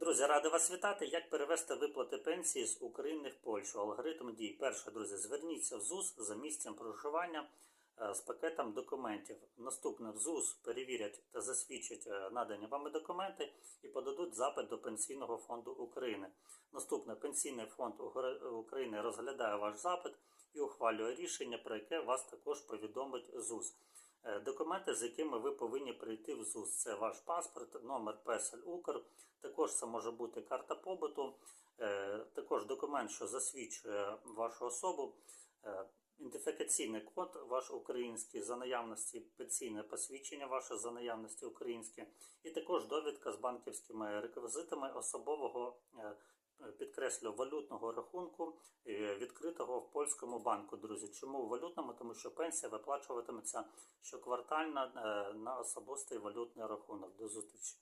Друзі, радий вас вітати. Як перевести виплати пенсії з України в Польщу? Алгоритм дій. Перше, друзі, зверніться в ЗУС за місцем проживання з пакетом документів. Наступне в ЗУС перевірять та засвідчать е, надані вами документи і подадуть запит до Пенсійного фонду України. Наступне Пенсійний фонд України розглядає ваш запит і ухвалює рішення, про яке вас також повідомить ЗУС. Е, Документи, з якими ви повинні прийти в ЗУС, це ваш паспорт, номер Песель Укр, також це може бути карта побуту, е, також документ, що засвідчує вашу особу, е, ідентифікаційний код ваш український за наявності пенсійне посвідчення ваше за наявності українське, і також довідка з банківськими реквізитами особового. е, Підкреслю валютного рахунку, е, відкритого в польському банку, друзі. Чому в валютному? Тому що пенсія виплачуватиметься щоквартально е, на особистий валютний рахунок. До зустрічі.